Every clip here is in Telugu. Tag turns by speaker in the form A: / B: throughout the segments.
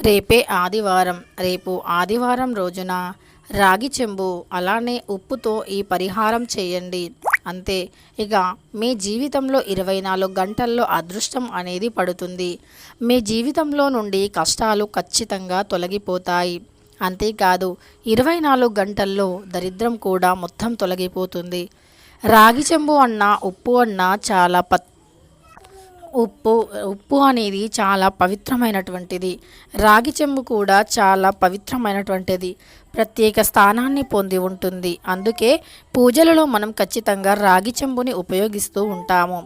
A: రేపే ఆదివారం. రేపు ఆదివారం రోజున రాగి చెంబు అలానే ఉప్పుతో ఈ పరిహారం చేయండి. అంతే. ఇక మీ జీవితంలో ఇరవై నాలుగు గంటల్లో అదృష్టం అనేది పడుతుంది. మీ జీవితంలో నుండి కష్టాలు ఖచ్చితంగా తొలగిపోతాయి. అంతేకాదు ఇరవై నాలుగు గంటల్లో దరిద్రం కూడా మొత్తం తొలగిపోతుంది. రాగి చెంబు అన్న ఉప్పు అన్న చాలా పత్ ఉప్పు ఉప్పు అనేది చాలా పవిత్రమైనటువంటిది. రాగి చెంబు కూడా చాలా పవిత్రమైనటువంటిది. ప్రత్యేక స్థానాన్ని పొంది ఉంటుంది. అందుకే పూజలలో మనం ఖచ్చితంగా రాగి చెంబుని ఉపయోగిస్తూ ఉంటాము.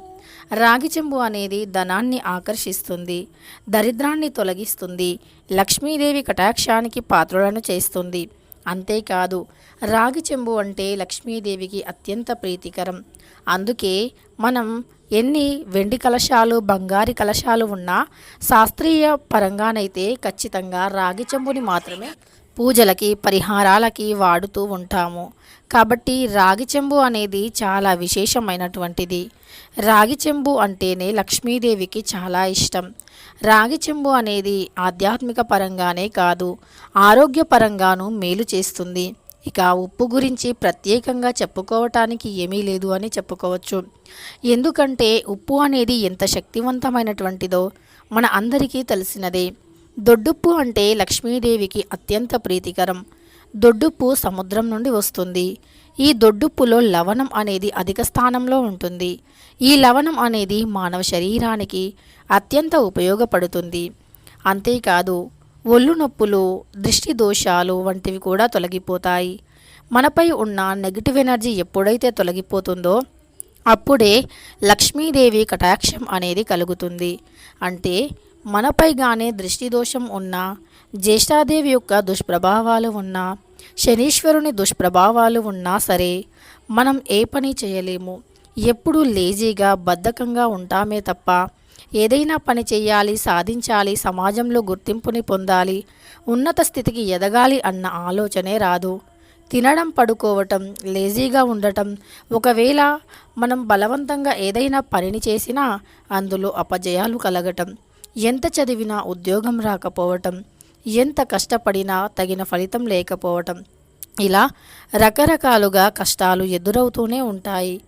A: రాగి చెంబు అనేది ధనాన్ని ఆకర్షిస్తుంది దరిద్రాన్ని తొలగిస్తుంది లక్ష్మీదేవి కటాక్షానికి పాత్రలను చేస్తుంది. అంతేకాదు రాగి చెంబు అంటే లక్ష్మీదేవికి అత్యంత ప్రీతికరం. అందుకే మనం ఎన్ని వెండి కలశాలు బంగారు కలశాలు ఉన్నా శాస్త్రీయ పరంగానైతే ఖచ్చితంగా రాగి చెంబుని మాత్రమే పూజలకి పరిహారాలకి వాడుతూ ఉంటాము. కాబట్టి రాగి చెంబు అనేది చాలా విశేషమైనటువంటిది. రాగి చెంబు అంటేనే లక్ష్మీదేవికి చాలా ఇష్టం. రాగి చెంబు అనేది ఆధ్యాత్మిక పరంగానే కాదు ఆరోగ్యపరంగాను మేలు చేస్తుంది. ఇక ఉప్పు గురించి ప్రత్యేకంగా చెప్పుకోవటానికి ఏమీ లేదు అని చెప్పుకోవచ్చు. ఎందుకంటే ఉప్పు అనేది ఎంత శక్తివంతమైనటువంటిదో మన అందరికీ తెలిసినదే. దొడ్డుప్పు అంటే లక్ష్మీదేవికి అత్యంత ప్రీతికరం. దొడ్డుప్పు సముద్రం నుండి వస్తుంది. ఈ దొడ్డుప్పులో లవణం అనేది అధిక స్థానంలో ఉంటుంది. ఈ లవణం అనేది మానవ శరీరానికి అత్యంత ఉపయోగపడుతుంది. అంతేకాదు ఒళ్ళు నొప్పులు దృష్టి దోషాలు వంటివి కూడా తొలగిపోతాయి. మనపై ఉన్న నెగిటివ్ ఎనర్జీ ఎప్పుడైతే తొలగిపోతుందో అప్పుడే లక్ష్మీదేవి కటాక్షం అనేది కలుగుతుంది. అంటే మనపై గానే దృష్టి దోషం ఉన్నా జ్యేష్ఠాదేవి యొక్క దుష్ప్రభావాలు ఉన్నా శనీశ్వరుని దుష్ప్రభావాలు ఉన్నా సరే మనం ఏ పని చేయలేము. ఎప్పుడూ లేజీగా బద్ధకంగా ఉంటామే తప్ప ఏదైనా పని చేయాలి సాధించాలి సమాజంలో గుర్తింపుని పొందాలి ఉన్నత స్థితికి ఎదగాలి అన్న ఆలోచనే రాదు. తినడం పడుకోవటం లేజీగా ఉండటం ఒకవేళ మనం బలవంతంగా ఏదైనా పనిని చేసినా అందులో అపజయాలు కలగటం ఎంత చదివినా ఉద్యోగం రాకపోవటం ఎంత కష్టపడినా తగిన ఫలితం లేకపోవటం ఇలా రకరకాలుగా కష్టాలు ఎదురవుతూనే ఉంటాయి.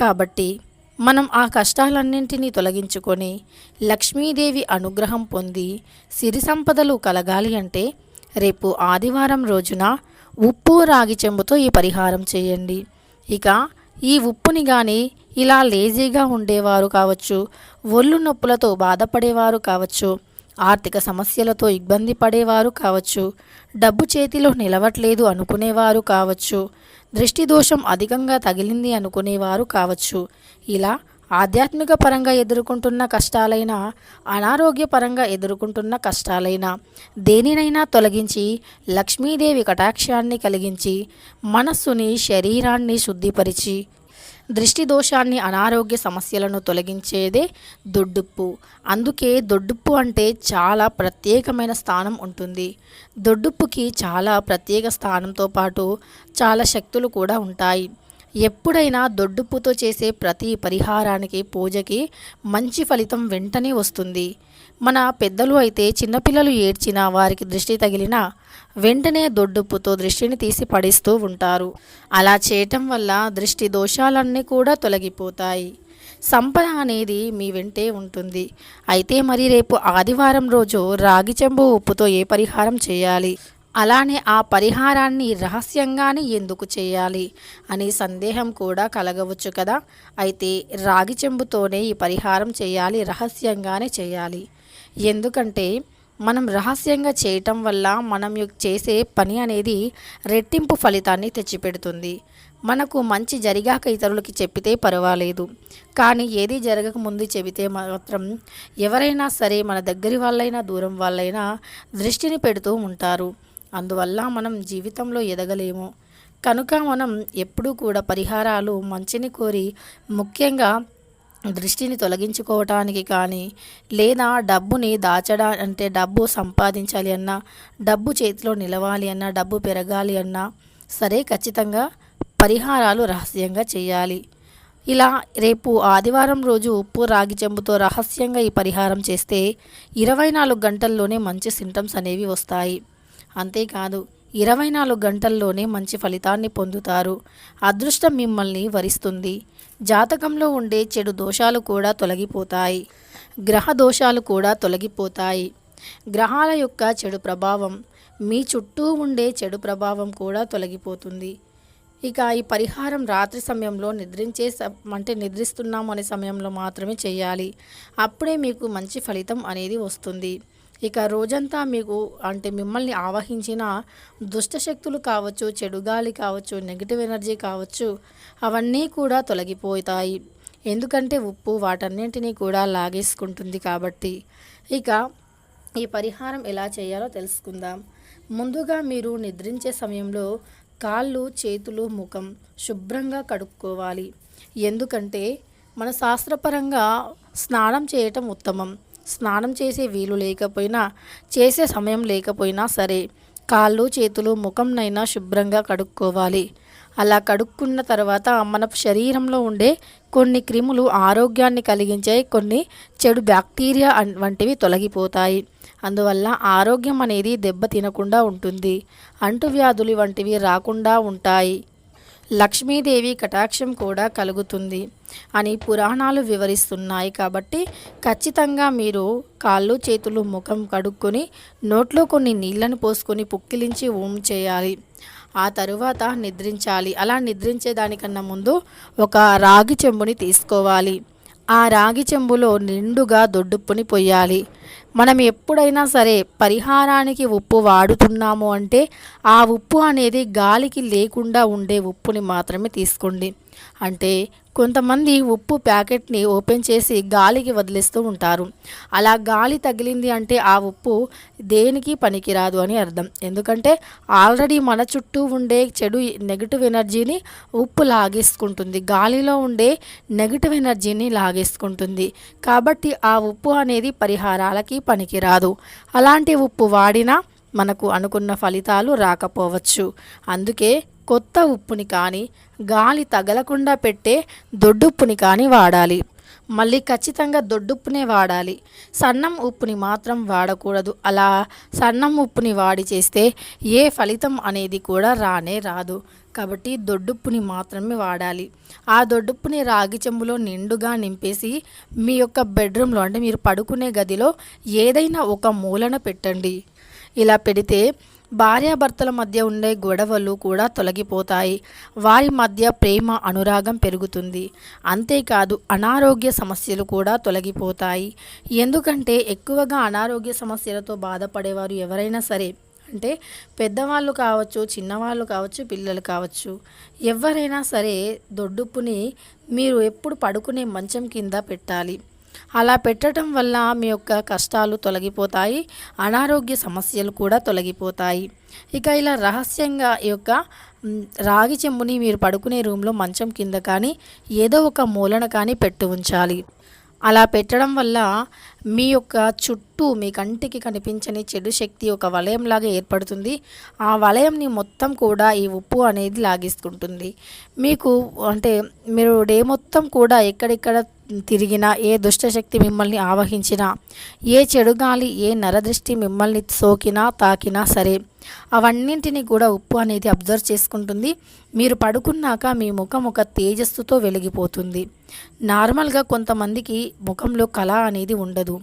A: కాబట్టి మనం ఆ కష్టాలన్నింటినీ తొలగించుకొని లక్ష్మీదేవి అనుగ్రహం పొంది సిరి సంపదలు కలగాలి అంటే రేపు ఆదివారం రోజున ఉప్పు రాగి చెంబుతో ఈ పరిహారం చేయండి. ఇక ఈ ఉప్పుని కానీ ఇలా లేజీగా ఉండేవారు కావచ్చు ఒళ్ళు నొప్పులతో బాధపడేవారు కావచ్చు ఆర్థిక సమస్యలతో ఇబ్బంది పడేవారు కావచ్చు డబ్బు చేతిలో నిలవట్లేదు అనుకునేవారు కావచ్చు. దృష్టి దోషం అధికంగా తగిలింది అనుకునేవారు కావచ్చు. ఇలా ఆధ్యాత్మిక పరంగా ఎదుర్కొంటున్న కష్టాలైనా అనారోగ్యపరంగా ఎదుర్కొంటున్న కష్టాలైనా దేనినైనా తొలగించి లక్ష్మీదేవి కటాక్షాన్ని కలిగించి మనస్సుని శరీరాన్ని శుద్ధిపరిచి దృష్టి దోషాన్ని అనారోగ్య సమస్యలను తొలగించేదే దొడ్డుప్పు. అందుకే దొడ్డుప్పు అంటే చాలా ప్రత్యేకమైన స్థానం ఉంటుంది. దొడ్డుప్పుకి చాలా ప్రత్యేక స్థానంతో పాటు చాలా శక్తులు కూడా ఉంటాయి. ఎప్పుడైనా దొడ్డుప్పుతో చేసే ప్రతి పరిహారానికి పూజకి మంచి ఫలితం వెంటనే వస్తుంది. మన పెద్దలు అయితే చిన్నపిల్లలు ఏడ్చినా వారికి దృష్టి తగిలినా వెంటనే దొడ్డుప్పుతో దృష్టిని తీసి పడిస్తూ ఉంటారు. అలా చేయటం వల్ల దృష్టి దోషాలన్నీ కూడా తొలగిపోతాయి. సంపద అనేది మీ వెంటే ఉంటుంది. అయితే మరి రేపు ఆదివారం రోజు రాగి చెంబు ఉప్పుతో ఏ పరిహారం చేయాలి? అలానే ఆ పరిహారాన్ని రహస్యంగానే ఎందుకు చేయాలి అనే సందేహం కూడా కలగవచ్చు కదా? అయితే రాగి చెంబుతోనే ఈ పరిహారం చేయాలి రహస్యంగానే చేయాలి. ఎందుకంటే మనం రహస్యంగా చేయటం వల్ల మనం చేసే పని అనేది రెట్టింపు ఫలితాన్ని తెచ్చిపెడుతుంది. మనకు మంచి జరిగాక ఇతరులకి చెప్పితే పర్వాలేదు. కానీ ఏది జరగక ముందు చెబితే మాత్రం ఎవరైనా సరే మన దగ్గరి వాళ్ళైనా దూరం వాళ్ళైనా దృష్టిని పెడుతూ ఉంటారు. అందువల్ల మనం జీవితంలో ఎదగలేము. కనుక మనం ఎప్పుడూ కూడా పరిహారాలు మంచిని కోరి ముఖ్యంగా దృష్టిని తొలగించుకోవటానికి కానీ లేదా డబ్బుని దాచడా అంటే డబ్బు సంపాదించాలి అన్నా డబ్బు చేతిలో నిలవాలి అన్నా డబ్బు పెరగాలి అన్నా సరే ఖచ్చితంగా పరిహారాలు రహస్యంగా చేయాలి. ఇలా రేపు ఆదివారం రోజు ఉప్పు రాగి చెంబుతో రహస్యంగా ఈ పరిహారం చేస్తే ఇరవై నాలుగు గంటల్లోనే మంచి సింటమ్స్ అనేవి వస్తాయి. అంతేకాదు ఇరవై నాలుగు గంటల్లోనే మంచి ఫలితాన్ని పొందుతారు. అదృష్టం మిమ్మల్ని వరిస్తుంది. జాతకంలో ఉండే చెడు దోషాలు కూడా తొలగిపోతాయి. గ్రహ దోషాలు కూడా తొలగిపోతాయి. గ్రహాల యొక్క చెడు ప్రభావం మీ చుట్టూ ఉండే చెడు ప్రభావం కూడా తొలగిపోతుంది. ఇక ఈ పరిహారం రాత్రి సమయంలో నిద్రించే అంటే నిద్రిస్తున్నాము అనే సమయంలో మాత్రమే చేయాలి. అప్పుడే మీకు మంచి ఫలితం అనేది వస్తుంది. ఇక రోజంతా మీకు అంటే మిమ్మల్ని ఆవహించిన దుష్టశక్తులు కావచ్చు చెడు గాలి కావచ్చు నెగిటివ్ ఎనర్జీ కావచ్చు అవన్నీ కూడా తొలగిపోతాయి. ఎందుకంటే ఉప్పు వాటన్నింటినీ కూడా లాగేసుకుంటుంది కాబట్టి. ఇక ఈ పరిహారం ఎలా చేయాలో తెలుసుకుందాం. ముందుగా మీరు నిద్రించే సమయంలో కాళ్ళు చేతులు ముఖం శుభ్రంగా కడుక్కోవాలి. ఎందుకంటే మన శాస్త్రపరంగా స్నానం చేయటం ఉత్తమం. స్నానం చేసే వీలు లేకపోయినా చేసే సమయం లేకపోయినా సరే కాళ్ళు చేతులు ముఖంనైనా శుభ్రంగా కడుక్కోవాలి. అలా కడుక్కున్న తర్వాత మన శరీరంలో ఉండే కొన్ని క్రిములు ఆరోగ్యాన్ని కలిగించే కొన్ని చెడు బ్యాక్టీరియా వంటివి తొలగిపోతాయి. అందువల్ల ఆరోగ్యం అనేది దెబ్బ తినకుండా ఉంటుంది. అంటువ్యాధులు వంటివి రాకుండా ఉంటాయి. లక్ష్మీదేవి కటాక్షం కూడా కలుగుతుంది అని పురాణాలు వివరిస్తున్నాయి కాబట్టి ఖచ్చితంగా మీరు కాళ్ళు చేతులు ముఖం కడుక్కొని నోట్లో కొన్ని నీళ్ళను పోసుకొని పుక్కిలించి ఊం చేయాలి. ఆ తరువాత నిద్రించాలి. అలా నిద్రించే దానికన్నా ముందు ఒక రాగి చెంబుని తీసుకోవాలి. ఆ రాగి చెంబులో నిండుగా దొడ్డుప్పుని పొయ్యాలి. మనం ఎప్పుడైనా సరే పరిహారానికి ఉప్పు వాడుతున్నాము అంటే ఆ ఉప్పు అనేది గాలికి లేకుండా ఉండే ఉప్పుని మాత్రమే తీసుకోండి. అంటే కొంతమంది ఉప్పు ప్యాకెట్ని ఓపెన్ చేసి గాలికి వదిలేస్తూ ఉంటారు. అలా గాలి తగిలింది అంటే ఆ ఉప్పు దేనికి పనికిరాదు అని అర్థం. ఎందుకంటే ఆల్రెడీ మన చుట్టూ ఉండే చెడు నెగిటివ్ ఎనర్జీని ఉప్పు లాగేసుకుంటుంది. గాలిలో ఉండే నెగిటివ్ ఎనర్జీని లాగేసుకుంటుంది. కాబట్టి ఆ ఉప్పు అనేది పరిహారాలకి పనికిరాదు. అలాంటి ఉప్పు వాడినా మనకు అనుకున్న ఫలితాలు రాకపోవచ్చు. అందుకే కొత్త ఉప్పుని కానీ గాలి తగలకుండా పెట్టే దొడ్డుప్పుని కానీ వాడాలి. మళ్ళీ ఖచ్చితంగా దొడ్డుప్పునే వాడాలి. సన్నం ఉప్పుని మాత్రం వాడకూడదు. అలా సన్నం ఉప్పుని వాడి చేస్తే ఏ ఫలితం అనేది కూడా రానే రాదు. కాబట్టి దొడ్డుప్పుని మాత్రమే వాడాలి. ఆ దొడ్డుప్పుని రాగి చెంబులో నిండుగా నింపేసి మీ యొక్క బెడ్రూమ్లో అంటే మీరు పడుకునే గదిలో ఏదైనా ఒక మూలన పెట్టండి. ఇలా పెడితే భార్యాభర్తల మధ్య ఉండే గొడవలు కూడా తొలగిపోతాయి. వారి మధ్య ప్రేమ అనురాగం పెరుగుతుంది. అంతేకాదు అనారోగ్య సమస్యలు కూడా తొలగిపోతాయి. ఎందుకంటే ఎక్కువగా అనారోగ్య సమస్యలతో బాధపడేవారు ఎవరైనా సరే అంటే పెద్దవాళ్ళు కావచ్చు చిన్నవాళ్ళు కావచ్చు పిల్లలు కావచ్చు ఎవరైనా సరే దొడ్డుప్పుని మీరు ఎప్పుడు పడుకునే మంచం కింద పెట్టాలి. అలా పెట్టడం వల్ల మీ యొక్క కష్టాలు తొలగిపోతాయి అనారోగ్య సమస్యలు కూడా తొలగిపోతాయి. ఇక ఇలా రహస్యంగా ఈ యొక్క రాగి చెంబుని మీరు పడుకునే రూమ్లో మంచం కింద కానీ ఏదో ఒక మూలన కానీ పెట్టి ఉంచాలి. అలా పెట్టడం వల్ల మీ యొక్క చుట్టూ మీ కంటికి కనిపించని చెడు శక్తి ఒక వలయంలాగా ఏర్పడుతుంది. ఆ వలయంని మొత్తం కూడా ఈ ఉప్పు అనేది లాగేసుకుంటుంది. మీకు అంటే మీరు డే మొత్తం కూడా ఎక్కడెక్కడ తిరిగినా ఏ దుష్టశక్తి మిమ్మల్ని ఆవహించినా ఏ చెడు గాలి ఏ నరదృష్టి మిమ్మల్ని సోకినా తాకినా సరే అవన్నింటినీ కూడా ఉప్పు అనేది అబ్జర్వ్ చేసుకుంటుంది. మీరు పడుకున్నాక మీ ముఖం ఒక తేజస్సుతో వెలిగిపోతుంది. నార్మల్గా కొంతమందికి ముఖంలో కళ అనేది ఉండదు.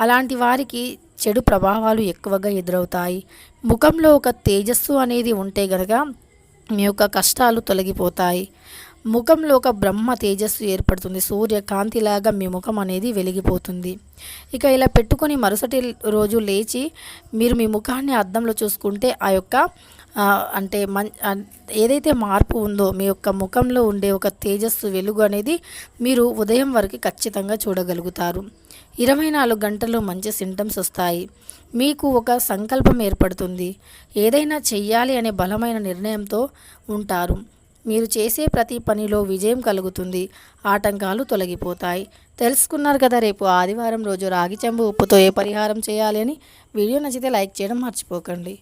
A: అలాంటి వారికి చెడు ప్రభావాలు ఎక్కువగా ఎదురవుతాయి. ముఖంలో ఒక తేజస్సు అనేది ఉంటే గనక మీ యొక్క కష్టాలు తొలగిపోతాయి. ముఖంలో ఒక బ్రహ్మ తేజస్సు ఏర్పడుతుంది. సూర్యకాంతిలాగా మీ ముఖం అనేది వెలిగిపోతుంది. ఇక ఇలా పెట్టుకొని మరుసటి రోజు లేచి మీరు మీ ముఖాన్ని అద్దంలో చూసుకుంటే ఆ యొక్క అంటే మన్ ఏదైతే మార్పు ఉందో మీ యొక్క ముఖంలో ఉండే ఒక తేజస్సు వెలుగు అనేది మీరు ఉదయం వరకు ఖచ్చితంగా చూడగలుగుతారు. ఇరవై నాలుగు గంటలు మంచి సింటమ్స్ వస్తాయి. మీకు ఒక సంకల్పం ఏర్పడుతుంది. ఏదైనా చెయ్యాలి అనే బలమైన నిర్ణయంతో ఉంటారు. మీరు చేసే ప్రతి పనిలో విజయం కలుగుతుంది. ఆటంకాలు తొలగిపోతాయి. తెలుసుకున్నారు కదా రేపు ఆదివారం రోజు రాగి చెంబు ఉప్పుతో ఏ పరిహారం చేయాలి అని. వీడియో నచ్చితే లైక్ చేయడం మర్చిపోకండి.